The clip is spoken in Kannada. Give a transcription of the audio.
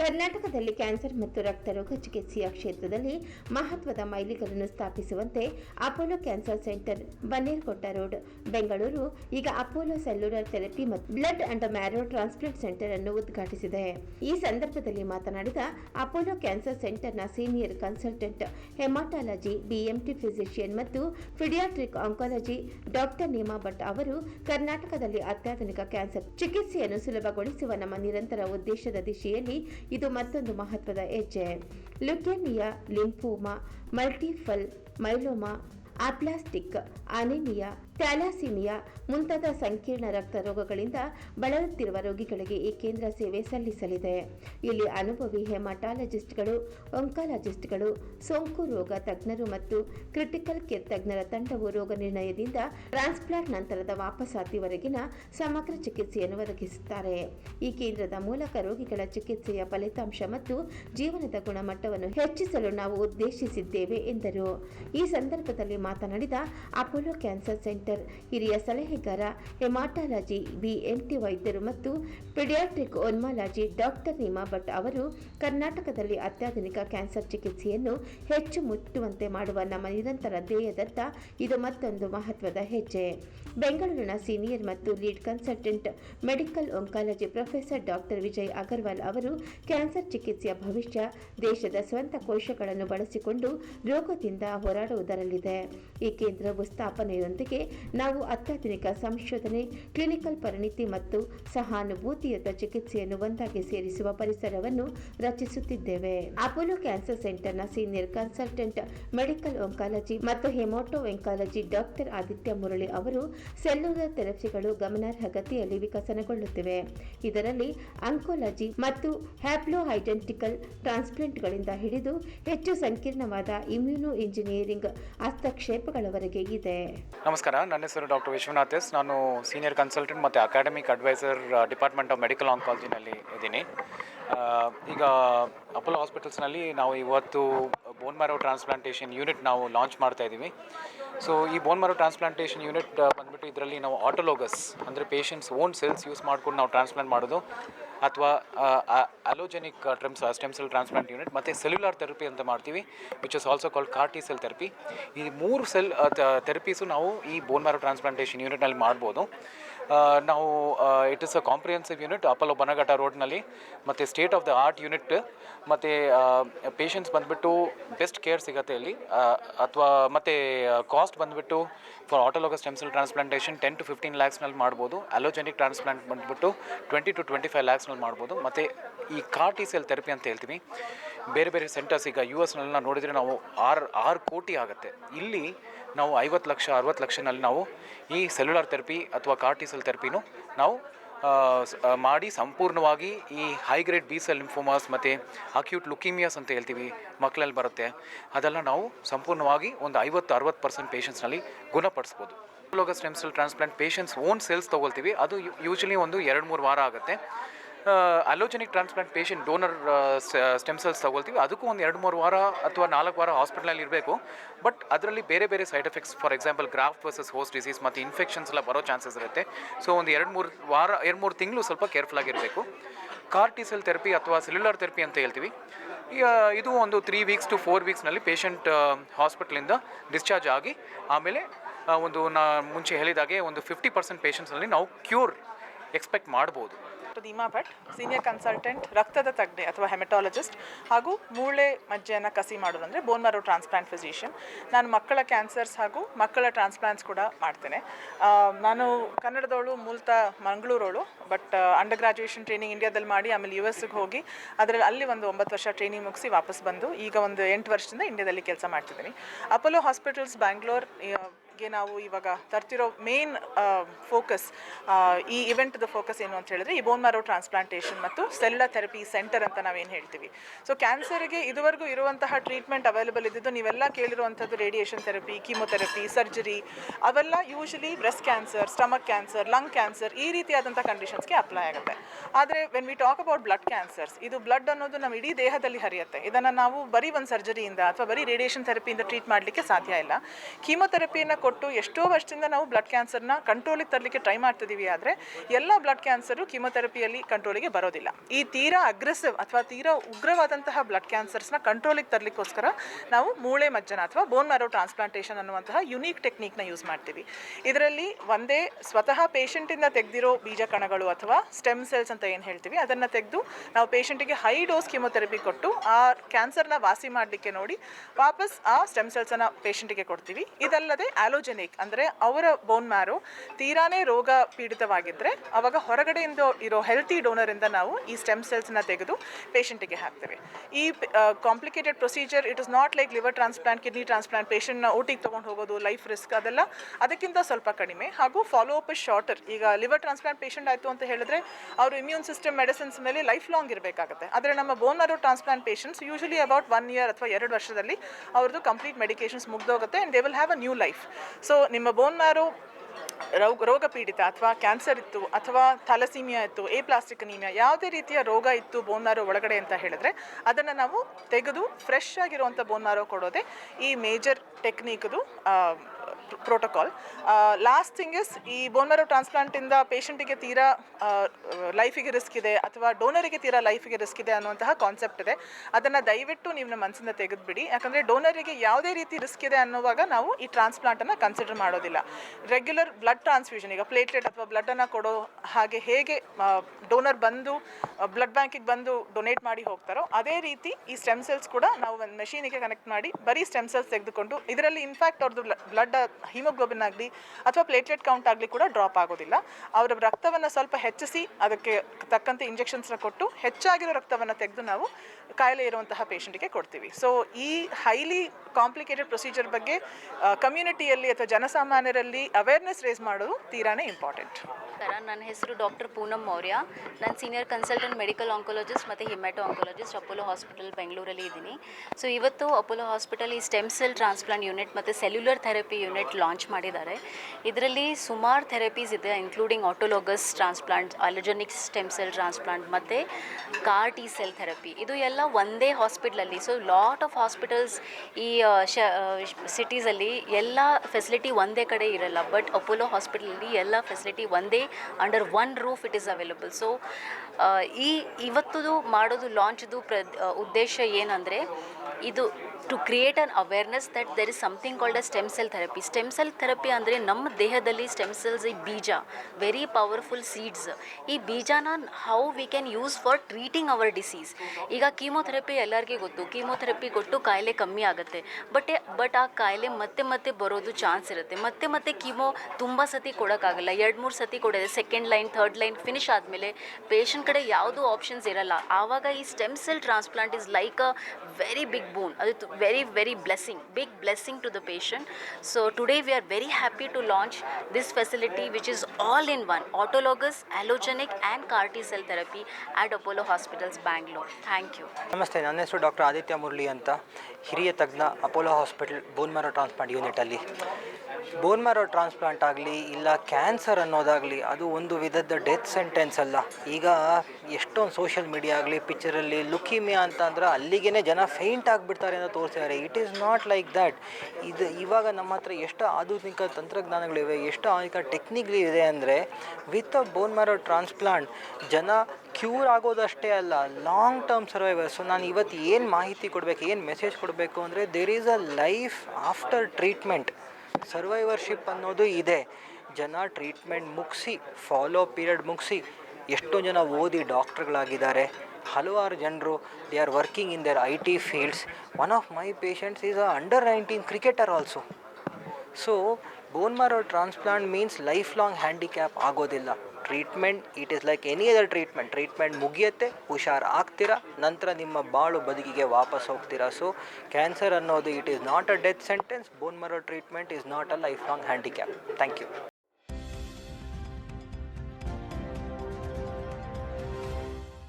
ಕರ್ನಾಟಕದಲ್ಲಿ ಕ್ಯಾನ್ಸರ್ ಮತ್ತು ರಕ್ತರೋಗ ಚಿಕಿತ್ಸೆಯ ಕ್ಷೇತ್ರದಲ್ಲಿ ಮಹತ್ವದ ಮೈಲಿಗಲ್ಲನ್ನು ಸ್ಥಾಪಿಸುವಂತೆ Apollo cancer centre Bannerghatta road, Bengaluru, ಈಗ ಅಪೋಲೋ ಸೆಲ್ಯುಲರ್ ಥೆರಪಿ ಮತ್ತು blood and marrow transplant centre ಅನ್ನು ಉದ್ಘಾಟಿಸಿದೆ. ಈ ಸಂದರ್ಭದಲ್ಲಿ ಮಾತನಾಡಿದ Apollo cancer ಸೆಂಟರ್ನ senior consultant, haematology, BMT physician ಮತ್ತು paediatric oncology doctor Neema Bhat ಅವರು ಕರ್ನಾಟಕದಲ್ಲಿ ಅತ್ಯಾಧುನಿಕ ಕ್ಯಾನ್ಸರ್ ಚಿಕಿತ್ಸೆಯನ್ನು ಸುಲಭಗೊಳಿಸುವ ನಮ್ಮ ನಿರಂತರ ಉದ್ದೇಶದ ದಿಶೆಯಲ್ಲಿ ಇದು ಮತ್ತೊಂದು ಮಹತ್ವದ ಹೆಜ್ಜೆ. Leukaemia lymphoma multiple myeloma aplastic anaemia thalassaemia ಮುಂತಾದ ಸಂಕೀರ್ಣ ರಕ್ತ ರೋಗಗಳಿಂದ ಬಳಲುತ್ತಿರುವ ರೋಗಿಗಳಿಗೆ ಈ ಕೇಂದ್ರ ಸೇವೆ ಸಲ್ಲಿಸಲಿದೆ. ಇಲ್ಲಿ ಅನುಭವಿ ಹೆಮಟಾಲಜಿಸ್ಟ್ಗಳು, ಒಂಕಾಲಜಿಸ್ಟ್ಗಳು, ಸೋಂಕು ರೋಗ ತಜ್ಞರು ಮತ್ತು ಕ್ರಿಟಿಕಲ್ ಕೇರ್ ತಜ್ಞರ ತಂಡವು ರೋಗ ನಿರ್ಣಯದಿಂದ ಟ್ರಾನ್ಸ್ಪ್ಲಾಂಟ್ ನಂತರದ ವಾಪಸಾತಿವರೆಗಿನ ಸಮಗ್ರ ಚಿಕಿತ್ಸೆಯನ್ನು ಒದಗಿಸುತ್ತಾರೆ. ಈ ಕೇಂದ್ರದ ಮೂಲಕ ರೋಗಿಗಳ ಚಿಕಿತ್ಸೆಯ ಫಲಿತಾಂಶ ಮತ್ತು ಜೀವನದ ಗುಣಮಟ್ಟವನ್ನು ಹೆಚ್ಚಿಸಲು ನಾವು ಉದ್ದೇಶಿಸಿದ್ದೇವೆ ಎಂದರು. ಈ ಸಂದರ್ಭದಲ್ಲಿ ಮಾತನಾಡಿದ ಅಪೋಲೋ ಕ್ಯಾನ್ಸರ್ ಸೆಂಟರ್ ಹಿರಿಯ ಸಲಹೆಗಾರ ಹೆಮಾಟಾಲಜಿ ಬಿಎಂಟಿ ವೈದ್ಯರು ಮತ್ತು paediatric oncology doctor Neema Bhat ಅವರು ಕರ್ನಾಟಕದಲ್ಲಿ ಅತ್ಯಾಧುನಿಕ ಕ್ಯಾನ್ಸರ್ ಚಿಕಿತ್ಸೆಯನ್ನು ಹೆಚ್ಚು ಮುಟ್ಟುವಂತೆ ಮಾಡುವ ನಮ್ಮ ನಿರಂತರ ಧ್ಯೇಯದತ್ತ ಇದು ಮತ್ತೊಂದು ಮಹತ್ವದ ಹೆಜ್ಜೆ. ಬೆಂಗಳೂರಿನ ಸೀನಿಯರ್ ಮತ್ತು lead consultant medical oncology professor doctor Vijay Agarwal ಅವರು ಕ್ಯಾನ್ಸರ್ ಚಿಕಿತ್ಸೆಯ ಭವಿಷ್ಯ, ದೇಶದ ಸ್ವಂತ ಕೋಶಗಳನ್ನು ಬಳಸಿಕೊಂಡು ರೋಗದಿಂದ ಹೋರಾಡುವುದರಲ್ಲಿದೆ. ಈ ಕೇಂದ್ರವು ಸ್ಥಾಪನೆಯೊಂದಿಗೆ ನಾವು ಅತ್ಯಾಧುನಿಕ ಸಂಶೋಧನೆ, ಕ್ಲಿನಿಕಲ್ ಪರಿಣಿತಿ ಮತ್ತು ಸಹಾನುಭೂತಿಯುತ ಚಿಕಿತ್ಸೆಯನ್ನು ಒಂದಾಗಿ ಸೇರಿಸುವ ಪರಿಸರವನ್ನು ರಚಿಸುತ್ತಿದ್ದೇವೆ. ಅಪೋಲೋ ಕ್ಯಾನ್ಸರ್ ಸೆಂಟರ್ನ ಸೀನಿಯರ್ ಕನ್ಸಲ್ಟೆಂಟ್, ಮೆಡಿಕಲ್ ಒಂಕಾಲಜಿ ಮತ್ತು haemato oncology doctor Aditya Murali ಅವರು ಸೆಲ್ಯುಲರ್ ಥೆರಪಿಗಳು ಗಮನಾರ್ಹ ಗತಿಯಲ್ಲಿ ವಿಕಸನಗೊಳ್ಳುತ್ತಿವೆ. ಇದರಲ್ಲಿ ಅಂಕೋಲಜಿ ಮತ್ತು ಹ್ಯಾಪ್ಲೋ ಐಡೆಂಟಿಕಲ್ ಟ್ರಾನ್ಸ್ಪ್ಲೆಂಟ್ಗಳಿಂದ ಹಿಡಿದು ಹೆಚ್ಚು ಸಂಕೀರ್ಣವಾದ ಇಮ್ಯುನೋ ಇಂಜಿನಿಯರಿಂಗ್ ಹಸ್ತಕ್ಷೇಪಗಳವರೆಗೆ ಇದೆ. ನಮಸ್ಕಾರ. ನನ್ನ ಹೆಸರು ಡಾಕ್ಟರ್ ವಿಶ್ವನಾಥ್ ಎಸ್. ನಾನು ಸೀನಿಯರ್ ಕನ್ಸಲ್ಟೆಂಟ್ ಮತ್ತು academic adviser department of medical ಆಂಕಾಲಜಿನಲ್ಲಿ ಇದ್ದೀನಿ. ಈಗ ಅಪೋಲೋ ಹಾಸ್ಪಿಟಲ್ಸ್ನಲ್ಲಿ ನಾವು ಇವತ್ತು ಬೋನ್ ಮ್ಯಾರೋ ಟ್ರಾನ್ಸ್ಪ್ಲಾಂಟೇಷನ್ ಯೂನಿಟ್ ನಾವು ಲಾಂಚ್ ಮಾಡ್ತಾ ಇದ್ದೀವಿ ಸೊ ಈ ಬೋನ್ ಮ್ಯಾರೋ ಟ್ರಾನ್ಸ್ಪ್ಲಾಂಟೇಷನ್ ಯೂನಿಟ್ ಬಂದ್ಬಿಟ್ಟು ಇದರಲ್ಲಿ ನಾವು ಆಟೋಲೋಗಸ್ ಅಂದರೆ ಪೇಷಂಟ್ಸ್ ಓನ್ ಸೆಲ್ಸ್ ಯೂಸ್ ಮಾಡ್ಕೊಂಡು ನಾವು ಟ್ರಾನ್ಸ್ಪ್ಲಾಂಟ್ ಮಾಡೋದು, ಅಥವಾ ಅಲೋಜೆನಿಕ್ ಟ್ರಮ್ಸ್ ಸ್ಟೆಮ್ ಸೆಲ್ ಟ್ರಾನ್ಸ್ಪ್ಲಾಂಟ್ ಯೂನಿಟ್ ಮತ್ತು ಸೆಲ್ಯುಲಾರ್ ಥೆರಪಿ ಅಂತ ಮಾಡ್ತೀವಿ which is also called CAR T cell therapy ಈ ಮೂರು ಸೆಲ್ ಥೆರಪೀಸು ನಾವು ಈ ಬೋನ್ ಮ್ಯಾರೋ ಟ್ರಾನ್ಸ್ಪ್ಲಾಂಟೇಷನ್ ಯೂನಿಟ್ನಲ್ಲಿ ಮಾಡ್ಬೋದು. ನಾವು it is a comprehensive unit Apollo Bannerghatta ರೋಡ್ನಲ್ಲಿ ಮತ್ತು state of the art unit ಮತ್ತು ಪೇಷಂಟ್ಸ್ ಬಂದುಬಿಟ್ಟು ಬೆಸ್ಟ್ ಕೇರ್ ಸಿಗುತ್ತೆ ಇಲ್ಲಿ. ಅಥವಾ, ಮತ್ತು ಕಾಸ್ಟ್ ಬಂದುಬಿಟ್ಟು for autologous stem cell transplantation ten to fifteen ಲ್ಯಾಕ್ಸ್ನಲ್ಲಿ ಮಾಡ್ಬೋದು. ಅಲೋಜೆನಿಕ್ ಟ್ರಾನ್ಸ್ಪ್ಲಾಂಟ್ ಬಂದುಬಿಟ್ಟು ಟ್ವೆಂಟಿ ಟು ಟ್ವೆಂಟಿ ಫೈವ್ ಲ್ಯಾಕ್ಸ್ನಲ್ಲಿ ಮಾಡ್ಬೋದು. ಮತ್ತು ಈ ಕಾರ್ಟಿ ಸೆಲ್ ಥೆರಪಿ ಅಂತ ಹೇಳ್ತೀವಿ ಬೇರೆ ಬೇರೆ ಸೆಂಟರ್ಸ್ ಈಗ ಯು ಎಸ್ನೆಲ್ಲ ನೋಡಿದರೆ ನಾವು ಆರು ಆರು ಕೋಟಿ ಆಗುತ್ತೆ. ಇಲ್ಲಿ ನಾವು ಐವತ್ತು ಲಕ್ಷ, ಅರವತ್ತು ಲಕ್ಷನಲ್ಲಿ ನಾವು ಈ ಸೆಲ್ಯುಲಾರ್ ಥೆರಪಿ ಅಥವಾ ಕಾರ್ಟಿ ಸೆಲ್ ಥೆರಪಿನೂ ನಾವು ಮಾಡಿ ಸಂಪೂರ್ಣವಾಗಿ ಈ high grade B cell lymphomas ಮತ್ತು ಅಕ್ಯೂಟ್ ಲುಕಿಮಿಯಾಸ್ ಅಂತ ಹೇಳ್ತೀವಿ ಮಕ್ಕಳಲ್ಲಿ ಬರುತ್ತೆ. ಅದೆಲ್ಲ ನಾವು ಸಂಪೂರ್ಣವಾಗಿ ಒಂದು ಐವತ್ತು, ಅರವತ್ತು ಪರ್ಸೆಂಟ್ ಪೇಷಂಟ್ಸ್ನಲ್ಲಿ ಗುಣಪಡಿಸ್ಬೋದು. Stem cell transplant patients own cells ತೊಗೊಳ್ತೀವಿ. ಅದು ಯೂಶಲಿ ಒಂದು ಎರಡು ಮೂರು ವಾರ ಆಗುತ್ತೆ. Allogeneic transplant patient donor stem cells ತಗೊಳ್ತೀವಿ. ಅದಕ್ಕೂ ಒಂದು ಎರಡು, ಮೂರು ವಾರ ಅಥವಾ ನಾಲ್ಕು ವಾರ ಹಾಸ್ಪಿಟಲಲ್ಲಿ ಇರಬೇಕು. ಬಟ್ ಅದರಲ್ಲಿ ಬೇರೆ ಬೇರೆ side effects for example graft versus host disease ಮತ್ತು ಇನ್ಫೆಕ್ಷನ್ಸ್ ಎಲ್ಲ ಬರೋ ಚಾನ್ಸಸ್ ಇರುತ್ತೆ. ಸೊ ಒಂದು ಎರಡು, ಮೂರು ವಾರ, ಎರಡು, ಮೂರು ತಿಂಗಳು ಸ್ವಲ್ಪ ಕೇರ್ಫುಲ್ ಆಗಿರಬೇಕು ಕಾರ್ಟಿಸೆಲ್ ಥೆರಪಿ ಅಥವಾ ಸೆಲ್ಯುಲರ್ ಥೆರಪಿ ಅಂತ ಹೇಳ್ತೀವಿ. ಇದು ಒಂದು ತ್ರೀ ವೀಕ್ಸ್ ಟು ಫೋರ್ ವೀಕ್ಸ್ನಲ್ಲಿ ಪೇಷಂಟ್ ಹಾಸ್ಪಿಟ್ಲಿಂದ ಡಿಸ್ಚಾರ್ಜ್ ಆಗಿ ಆಮೇಲೆ ಒಂದು ನಾ, ಮುಂಚೆ ಹೇಳಿದಾಗೆ ಒಂದು ಫಿಫ್ಟಿ ಪರ್ಸೆಂಟ್ ಪೇಷಂಟ್ಸ್ನಲ್ಲಿ ನಾವು ಕ್ಯೂರ್ ಎಕ್ಸ್ಪೆಕ್ಟ್ ಮಾಡ್ಬೋದು. ಡಾಕ್ಟರ್ ಭಟ್ ಸೀನಿಯರ್ ಕನ್ಸಲ್ಟೆಂಟ್ ರಕ್ತದ ತಜ್ಞೆ ಅಥವಾ ಹೆಮಟಾಲಜಿಸ್ಟ್ ಹಾಗೂ ಮೂಳೆ ಮಜ್ಜೆಯನ್ನು ಕಸಿ ಮಾಡೋದು ಅಂದರೆ ಬೋನ್ ಮರೋ ಟ್ರಾನ್ಸ್ಪ್ಲಾಂಟ್ ಫಿಸಿಷಿಯನ್ ನಾನು ಮಕ್ಕಳ ಕ್ಯಾನ್ಸರ್ಸ್ ಹಾಗೂ ಮಕ್ಕಳ ಟ್ರಾನ್ಸ್ಪ್ಲಾಂಟ್ಸ್ ಕೂಡ ಮಾಡ್ತೇನೆ. ನಾನು ಕನ್ನಡದವಳು, ಮೂಲತಃ ಮಂಗಳೂರವಳು ಬಟ್ ಅಂಡರ್ ಗ್ರಾಜುಯೇಷನ್ ಟ್ರೈನಿಂಗ್ ಇಂಡಿಯಾದಲ್ಲಿ ಮಾಡಿ ಆಮೇಲೆ ಯು ಎಸ್ಗೆ ಹೋಗಿ ಅದರಲ್ಲಿ ಅಲ್ಲಿ ಒಂದು ಒಂಬತ್ತು ವರ್ಷ ಟ್ರೈನಿಂಗ್ ಮುಗಿಸಿ ವಾಪಸ್ ಬಂದು ಈಗ ಒಂದು ಎಂಟು ವರ್ಷದಿಂದ ಇಂಡಿಯಾದಲ್ಲಿ ಕೆಲಸ ಮಾಡ್ತಿದ್ದೀನಿ. ಅಪೋಲೋ ಹಾಸ್ಪಿಟಲ್ಸ್ ಬ್ಯಾಂಗ್ಳೂರ್ ಗೆ ನಾವು ಇವಾಗ ತರ್ತಿರೋ ಮೇನ್ ಫೋಕಸ್ ಈ ಇವೆಂಟ್ದ ಫೋಕಸ್ ಏನು ಅಂತ ಹೇಳಿದ್ರೆ ಈ ಬೋನ್ ಮ್ಯಾರೋ ಟ್ರಾನ್ಸ್ಪ್ಲಾಂಟೇಷನ್ ಮತ್ತು ಸೆಲ್ಲ ಥೆರಪಿ ಸೆಂಟರ್ ಅಂತ ನಾವೇನು ಹೇಳ್ತೀವಿ. ಸೊ ಕ್ಯಾನ್ಸರ್ಗೆ ಇದುವರೆಗೂ ಇರುವಂತಹ ಟ್ರೀಟ್ಮೆಂಟ್ ಅವೈಲೇಬಲ್ ಇದ್ದಿದ್ದು ನೀವೆಲ್ಲ ಕೇಳಿರುವಂಥದ್ದು ರೇಡಿಯೇಷನ್ ಥೆರಪಿ ಕೀಮೊಥೆರಪಿ ಸರ್ಜರಿ ಅವೆಲ್ಲ usually breast cancer stomach cancer lung cancer ಈ ರೀತಿಯಾದಂಥ ಕಂಡೀಷನ್ಸ್ಗೆ ಅಪ್ಲೈ ಆಗುತ್ತೆ. ಆದರೆ when we talk about blood cancers ಇದು ಬ್ಲಡ್ ಅನ್ನೋದು ನಮ್ಮ ಇಡೀ ದೇಹದಲ್ಲಿ ಹರಿಯುತ್ತೆ. ಇದನ್ನು ನಾವು ಬರೀ ಒಂದು ಸರ್ಜರಿಯಿಂದ ಅಥವಾ ಬರೀ ರೇಡಿಯೇಷನ್ ಥೆರಪಿಯಿಂದ ಟ್ರೀಟ್ ಮಾಡಲಿಕ್ಕೆ ಸಾಧ್ಯ ಇಲ್ಲ. ಕೀಮೊಥೆರಪಿಯನ್ನು ಕೊಟ್ಟು ಎಷ್ಟೋ ವರ್ಷದಿಂದ ನಾವು ಬ್ಲಡ್ ಕ್ಯಾನ್ಸರ್ನ ಕಂಟ್ರೋಲಿಗೆ ತರಲಿಕ್ಕೆ ಟ್ರೈ ಮಾಡ್ತಿದ್ದೀವಿ ಆದರೆ ಎಲ್ಲ ಬ್ಲಡ್ ಕ್ಯಾನ್ಸರು ಕಿಮೊಥೆರಪಿಯಲ್ಲಿ ಕಂಟ್ರೋಲಿಗೆ ಬರೋದಿಲ್ಲ. ಈ ತೀರಾ ಅಗ್ರೆಸಿವ್ ಅಥವಾ ತೀರಾ ಉಗ್ರವಾದಂತಹ ಬ್ಲಡ್ ಕ್ಯಾನ್ಸರ್ಸ್ನ ಕಂಟ್ರೋಲಿಗೆ ತರಲಿಕ್ಕೋಸ್ಕರ ನಾವು ಮೂಳೆ ಮಜ್ಜನ ಅಥವಾ ಬೋನ್ ಮ್ಯಾರೋ ಟ್ರಾನ್ಸ್ಪ್ಲಾಂಟೇಷನ್ ಅನ್ನುವಂತಹ ಯುನೀಕ್ ಟೆಕ್ನಿಕ್ನ ಯೂಸ್ ಮಾಡ್ತೀವಿ. ಇದರಲ್ಲಿ ಒಂದೇ ಸ್ವತಃ ಪೇಷಂಟಿಂದ ತೆಗೆದಿರೋ ಬೀಜ ಕಣಗಳು ಅಥವಾ ಸ್ಟೆಮ್ ಸೆಲ್ಸ್ ಅಂತ ಏನು ಹೇಳ್ತೀವಿ, ಅದನ್ನು ತೆಗೆದು ನಾವು ಪೇಷಂಟಿಗೆ ಹೈ ಡೋಸ್ ಕಿಮೊಥೆರಪಿ ಕೊಟ್ಟು ಆ ಕ್ಯಾನ್ಸರ್ನ ವಾಸಿ ಮಾಡಲಿಕ್ಕೆ ನೋಡಿ ವಾಪಸ್ ಆ ಸ್ಟೆಮ್ ಸೆಲ್ಸನ್ನು ಪೇಷಂಟಿಗೆ ಕೊಡ್ತೀವಿ. ಇದಲ್ಲದೆ ಆಲೋಜೆನಿಕ್ ಅಂದರೆ ಅವರ ಬೋನ್ ಮ್ಯಾರೋ ತೀರಾನೇ ರೋಗ ಪೀಡಿತವಾಗಿದ್ದರೆ ಅವಾಗ ಹೊರಗಡೆಯಿಂದ ಇರೋ ಹೆಲ್ತಿ ಡೋನರಿಂದ ನಾವು ಈ ಸ್ಟೆಮ್ ಸೆಲ್ಸ್ನ ತೆಗೆದು ಪೇಷಂಟಿಗೆ ಹಾಕ್ತೇವೆ. ಈ complicated procedure it is not like liver transplant kidney transplant ಪೇಷಂಟ್ನ ಊಟಿಗೆ ತೊಗೊಂಡು ಹೋಗೋದು ಲೈಫ್ ರಿಸ್ಕ್ ಅದೆಲ್ಲ ಅದಕ್ಕಿಂತ ಸ್ವಲ್ಪ ಕಡಿಮೆ. ಹಾಗೂ ಫಾಲೋ ಅಪ್ ಶಾರ್ಟರ್ ಈಗ ಲಿವರ್ ಟ್ರಾನ್ಸ್ಪ್ಲಾಂಟ್ ಪೇಷಂಟ್ ಆಯಿತು ಅಂತ ಹೇಳಿದ್ರೆ ಅವರು ಇಮ್ಯೂನ್ ಸಿಸ್ಟಮ್ ಮೆಡಿಸಿನ್ಸ್ ಮೇಲೆ ಲೈಫ್ ಲಾಂಗ್ ಇರಬೇಕಾಗುತ್ತೆ. ಆದರೆ ನಮ್ಮ bone marrow transplant patients usually about one year ಅಥವಾ ಎರಡು ವರ್ಷದಲ್ಲಿ ಅವ್ರದ್ದು complete medications ಮುಗ್ದೋಗುತ್ತೆ and they will have a new life so ನಿಮ್ಮ ಬೋನ್ ಮ್ಯಾರೋ ರೋಗ ರೋಗ ಪೀಡಿತ ಅಥವಾ ಕ್ಯಾನ್ಸರ್ ಇತ್ತು ಅಥವಾ ಥಲಸೀಮಿಯಾ ಇತ್ತು ಎ ಪ್ಲಾಸ್ಟಿಕ್ ಅನೀಮಿಯಾ ಯಾವುದೇ ರೀತಿಯ ರೋಗ ಇತ್ತು ಬೋನ್ ಮ್ಯಾರೋ ಒಳಗಡೆ ಅಂತ ಹೇಳಿದ್ರೆ, ಅದನ್ನು ನಾವು ತೆಗೆದು ಫ್ರೆಶ್ ಆಗಿರುವಂಥ ಬೋನ್ ಮ್ಯಾರೋ ಕೊಡೋದೇ ಈ ಮೇಜರ್ ಟೆಕ್ನಿಕ್ದು ಪ್ರೋಟೋಕಾಲ್ ಲಾಸ್ಟ್ ಥಿಂಗ್ ಇಸ್ ಈ ಬೋನ್ ಮ್ಯಾರೋ ಟ್ರಾನ್ಸ್ಪ್ಲಾಂಟಿಂದ ಪೇಷಂಟಿಗೆ ತೀರಾ ಲೈಫಿಗೆ ರಿಸ್ಕ್ ಇದೆ ಅಥವಾ ಡೋನರಿಗೆ ತೀರಾ ಲೈಫಿಗೆ ರಿಸ್ಕ್ ಇದೆ ಅನ್ನುವಂತಹ ಕಾನ್ಸೆಪ್ಟ್ ಇದೆ. ಅದನ್ನು ದಯವಿಟ್ಟು ನಿಮ್ಮ ಮನಸ್ಸಿಂದ ತೆಗೆದುಬಿಡಿ. ಯಾಕಂದರೆ ಡೋನರಿಗೆ ಯಾವುದೇ ರೀತಿ ರಿಸ್ಕ್ ಇದೆ ಅನ್ನುವಾಗ ನಾವು ಈ ಟ್ರಾನ್ಸ್ಪ್ಲಾಂಟನ್ನು ಕನ್ಸಿಡರ್ ಮಾಡೋದಿಲ್ಲ. ರೆಗ್ಯುಲರ್ ಬ್ಲಡ್ ಟ್ರಾನ್ಸ್ಫ್ಯೂಷನ್ ಈಗ ಪ್ಲೇಟ್ಲೆಟ್ ಅಥವಾ ಬ್ಲಡ್ಡನ್ನು ಕೊಡೋ ಹಾಗೆ ಹೇಗೆ ಡೋನರ್ ಬಂದು ಬ್ಲಡ್ ಬ್ಯಾಂಕಿಗೆ ಬಂದು ಡೊನೇಟ್ ಮಾಡಿ ಹೋಗ್ತಾರೋ, ಅದೇ ರೀತಿ ಈ ಸ್ಟೆಮ್ ಸೆಲ್ಸ್ ಕೂಡ ನಾವು ಒಂದು ಮೆಷೀನಿಗೆ ಕನೆಕ್ಟ್ ಮಾಡಿ ಬರೀ ಸ್ಟೆಮ್ ಸೆಲ್ಸ್ ತೆಗೆದುಕೊಂಡು, ಇದರಲ್ಲಿ ಇನ್ಫ್ಯಾಕ್ಟ್ ಅವ್ರದ್ದು ಬ್ಲಡ್ ಹಿಮೋಗ್ಲೋಬಿನ್ ಆಗಲಿ ಅಥವಾ ಪ್ಲೇಟ್ಲೆಟ್ ಕೌಂಟ್ ಆಗಲಿ ಕೂಡ ಡ್ರಾಪ್ ಆಗೋದಿಲ್ಲ. ಅವರ ರಕ್ತವನ್ನು ಸ್ವಲ್ಪ ಹೆಚ್ಚಿಸಿ ಅದಕ್ಕೆ ತಕ್ಕಂತೆ ಇಂಜೆಕ್ಷನ್ಸ್ನ ಕೊಟ್ಟು ಹೆಚ್ಚಾಗಿರೋ ರಕ್ತವನ್ನು ತೆಗೆದು ನಾವು ಕಾಯಿಲೆ ಇರುವಂತಹ ಪೇಷಂಟಿಗೆ ಕೊಡ್ತೀವಿ. ಸೊ ಈ ಹೈಲಿ ಕಾಂಪ್ಲಿಕೇಟೆಡ್ ಪ್ರೊಸೀಜರ್ ಬಗ್ಗೆ ಕಮ್ಯುನಿಟಿಯಲ್ಲಿ ಅಥವಾ ಜನಸಾಮಾನ್ಯರಲ್ಲಿ ಅವೇರ್ನೆಸ್ ರೇಸ್ ಮಾಡೋದು ತೀರಾನೇ ಇಂಪಾರ್ಟೆಂಟ್ ನನ್ನ ಹೆಸರು ಡಾಕ್ಟರ್ ಪೂನಮ್ ಮೌರ್ಯ. ನಾನು ಸೀನಿಯರ್ ಕನ್ಸಲ್ಟೆಂಟ್ ಮೆಡಿಕಲ್ ಆಂಕೊಲಜಿಸ್ಟ್ ಮತ್ತು ಹಿಮ್ಯಾಟೋ ಆಂಕೊಲಜಿಸ್ಟ್ ಅಪೋಲೋ ಹಾಸ್ಪಿಟಲ್ ಬೆಂಗಳೂರಲ್ಲಿ ಇದ್ದೀನಿ. ಸೊ ಇವತ್ತು ಅಪೋಲೋ ಹಾಸ್ಪಿಟಲ್ ಈ ಸ್ಟೆಮ್ ಸೆಲ್ ಟ್ರಾನ್ಸ್ಪ್ಲಾಂಟ್ ಯೂನಿಟ್ ಮತ್ತು ಸೆಲ್ಯುಲರ್ ಥೆರಪಿ ಯೂನಿಟ್ ಲಾಂಚ್ ಮಾಡಿದ್ದಾರೆ. ಇದರಲ್ಲಿ ಸುಮಾರು ಥೆರಪೀಸ್ ಇದೆ including autologous transplant allogeneic stem cell transplant ಮತ್ತು ಕಾರ್ ಟಿ ಸೆಲ್ ಥೆರಪಿ ಇದು ಎಲ್ಲ ಒಂದೇ ಹಾಸ್ಪಿಟ್ಲಲ್ಲಿ ಸೊ ಲಾಟ್ ಆಫ್ ಹಾಸ್ಪಿಟಲ್ಸ್ ಈ ಸಿಟೀಸಲ್ಲಿ ಎಲ್ಲ ಫೆಸಿಲಿಟಿ ಒಂದೇ ಕಡೆ ಇರಲ್ಲ. ಬಟ್ ಅಪೋಲೋ ಹಾಸ್ಪಿಟಲಲ್ಲಿ ಎಲ್ಲ ಫೆಸಿಲಿಟಿ ಒಂದೇ under one roof it is available so ಈ, ಇವತ್ತದು ಮಾಡೋದು ಲಾಂಚ್ದು ಪ್ರ ಉದ್ದೇಶ ಏನಂದರೆ, ಇದು to create an awareness that there is something called a stem cell therapy stem cell therapy ಅಂದರೆ ನಮ್ಮ ದೇಹದಲ್ಲಿ ಸ್ಟೆಮ್ ಸೆಲ್ಸ್ ಈ ಬೀಜ ವೆರಿ ಪವರ್ಫುಲ್ ಸೀಡ್ಸ್ ಈ ಬೀಜನ how we can use for treating our disease ಈಗ ಕೀಮೋಥೆರಪಿ ಎಲ್ಲರಿಗೂ ಗೊತ್ತು. ಕೀಮೋಥೆರಪಿ ಕೊಟ್ಟು ಕಾಯಿಲೆ ಕಮ್ಮಿ ಆಗುತ್ತೆ. ಬಟ್ ಬಟ್ ಆ ಕಾಯಿಲೆ ಮತ್ತೆ ಮತ್ತೆ ಬರೋದು ಚಾನ್ಸ್ ಇರುತ್ತೆ. ಮತ್ತೆ ಮತ್ತೆ ಕೀಮೋ ತುಂಬ ಸತಿ ಕೊಡೋಕ್ಕಾಗಲ್ಲ. ಎರಡು, ಮೂರು ಸತಿ ಕೊಡೋದು second line third line finish ಆದಮೇಲೆ ಪೇಷಂಟ್ ಕಡೆ ಯಾವುದೂ ಆಪ್ಷನ್ಸ್ ಇರಲ್ಲ. ಆವಾಗ ಈ stem cell transplant is like a very big bone ಅದು very very blessing big blessing to the patient so today we are very happy to launch this facility which is all in one autologous allogeneic and CAR T cell therapy at Apollo hospitals Bangalore thank you ನಮಸ್ತೆ, ನನ್ನ ಹೆಸರು ಡಾಕ್ಟರ್ ಆದಿತ್ಯ ಮುರಳಿ ಅಂತ ಹಿರಿಯ ತಜ್ಞ Apollo hospital bone marrow transplant ಯೂನಿಟಲ್ಲಿ. Bone marrow transplant ಆಗಲಿ ಇಲ್ಲ ಕ್ಯಾನ್ಸರ್ ಅನ್ನೋದಾಗಲಿ ಅದು ಒಂದು ವಿಧದ ಡೆತ್ ಸೆಂಟೆನ್ಸ್ ಅಲ್ಲ. ಈಗ ಎಷ್ಟೊಂದು ಸೋಷಿಯಲ್ ಮೀಡಿಯಾ ಆಗಲಿ, ಪಿಕ್ಚರಲ್ಲಿ ಲುಕಿಮಿಯಾ ಅಂತ ಅಂದ್ರೆ ಅಲ್ಲಿಗೇ ಜನ ಫೈಂಟ್ ಆಗಿಬಿಡ್ತಾರೆ ಅಂತ ತೋರಿಸಿದ್ದಾರೆ. It is not like that ಇದು ಇವಾಗ ನಮ್ಮ ಹತ್ರ ಎಷ್ಟು ಆಧುನಿಕ ತಂತ್ರಜ್ಞಾನಗಳಿವೆ, ಎಷ್ಟು ಆಧುನಿಕ ಟೆಕ್ನಿಕ್ಗಳಿವೆ ಅಂದರೆ with a bone marrow transplant ಜನ ಕ್ಯೂರ್ ಆಗೋದಷ್ಟೇ ಅಲ್ಲ ಲಾಂಗ್ ಟರ್ಮ್ ಸರ್ವೈವರ್ ಸೊ ನಾನು ಇವತ್ತು ಏನು ಮಾಹಿತಿ ಕೊಡಬೇಕು, ಏನು ಮೆಸೇಜ್ ಕೊಡಬೇಕು ಅಂದರೆ there is a life after treatment survivorship ಅನ್ನೋದು ಇದೆ. ಜನ ಟ್ರೀಟ್ಮೆಂಟ್ ಮುಗಿಸಿ ಫಾಲೋ ಪೀರಿಯಡ್ ಮುಗಿಸಿ, ಎಷ್ಟೋ ಜನ ಓದಿ ಡಾಕ್ಟ್ರುಗಳಾಗಿದ್ದಾರೆ. ಹಲವಾರು ಜನರು they are working in their I T fields one of my patients is a under nineteen cricketer also so bone marrow transplant means life long handicap ಆಗೋದಿಲ್ಲ. Treatment it is like any other treatment treatment ಮುಗಿಯುತ್ತೆ ಹುಷಾರು ಆಗ್ತೀರಾ ನಂತರ ನಿಮ್ಮ ಬಾಳು ಬದುಕಿಗೆ ವಾಪಸ್ ಹೋಗ್ತೀರಾ. ಸೊ ಕ್ಯಾನ್ಸರ್ ಅನ್ನೋದು it is not a death sentence bone marrow treatment is not a life long handicap thank you